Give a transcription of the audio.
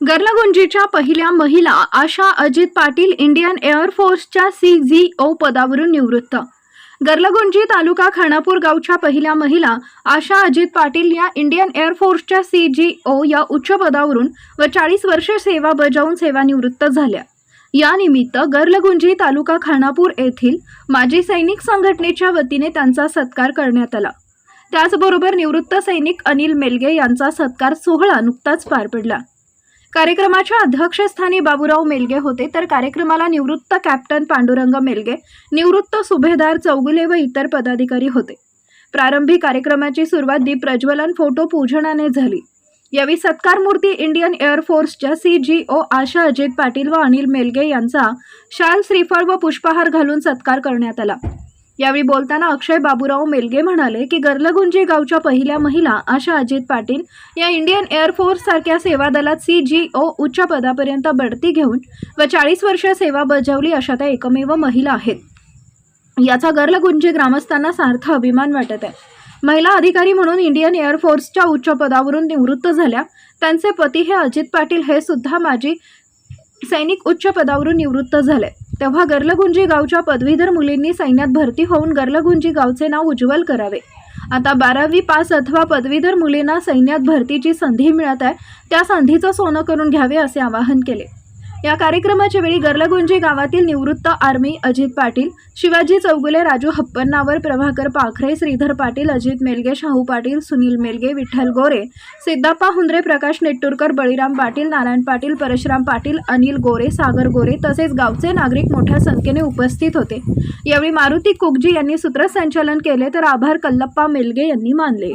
गर्लगुंजीच्या पहिल्या महिला आशा अजित पाटील इंडियन एअरफोर्सच्या सी जी ओ पदावरून निवृत्त. गर्लगुंजी तालुका खानापूर गावच्या पहिल्या महिला आशा अजित पाटील या इंडियन एअरफोर्सच्या सी जी ओ या उच्च पदावरून व चाळीस वर्ष सेवा बजावून सेवानिवृत्त झाल्या. यानिमित्त गर्लगुंजी तालुका खानापूर येथील माजी सैनिक संघटनेच्या वतीने त्यांचा सत्कार करण्यात आला. त्याचबरोबर निवृत्त सैनिक अनिल मेलगे यांचा सत्कार सोहळा नुकताच पार पडला. कार्यक्रमाच्या अध्यक्षस्थानी बाबूराव मेलगे होते. तर कार्यक्रमाला निवृत्त कॅप्टन पांडुरंग मेलगे निवृत्त सुभेदार चौगुले व इतर पदाधिकारी होते. प्रारंभी कार्यक्रमाची सुरुवात दीप प्रज्वलन फोटो पूजनाने झाली. यावेळी सत्कार मूर्ती Indian एअरफोर्सच्या C G O Asha Ajit Patil व अनिल मेलगे यांचा शाल श्रीफळ व पुष्पहार घालून सत्कार करण्यात आला. यावेळी बोलताना अक्षय बाबूराव मेलगे म्हणाले की गर्लगुंजी गावच्या पहिल्या महिला आशा अजित पाटील या इंडियन एअरफोर्स सारख्या सेवा दलात सी जी ओ उच्च पदापर्यंत बढती घेऊन व चाळीस वर्ष सेवा बजावली अशा त्या एकमेव महिला आहेत. याचा गर्लगुंजी ग्रामस्थांना सार्थ अभिमान वाटत आहे. महिला अधिकारी म्हणून इंडियन एअरफोर्सच्या उच्च पदावरून निवृत्त झाल्या. त्यांचे पती हे अजित पाटील हे सुद्धा माजी सैनिक उच्च पदावरून निवृत्त झाले. तेव्हा गर्लगुंजी गावच्या पदवीधर मुलींनी सैन्यात भरती होऊन गर्लगुंजी गावचे नाव उज्ज्वल करावे. आता बारावी पास अथवा पदवीधर मुलींना सैन्यात भरतीची संधी मिळत आहे त्या संधीचं सोनं करून घ्यावे असे आवाहन केले. या कार्यक्रमाच्या वेळी गर्लगुंजी गावातील निवृत्त आर्मी अजित पाटील शिवाजी चौगुले राजू हप्पन्नावर प्रभाकर पाखरे श्रीधर पाटील अजित मेलगे शाहू पाटील सुनील मेलगे विठ्ठल गोरे सिद्धाप्पा हुंद्रे प्रकाश नेट्टूरकर बळीराम पाटील नारायण पाटील परशुराम पाटील अनिल गोरे सागर गोरे तसेच गावचे नागरिक मोठ्या संख्येने उपस्थित होते. यावेळी मारुती कुकजी यांनी सूत्रसंचालन केले तर आभार कल्लप्पा मेलगे यांनी मानले.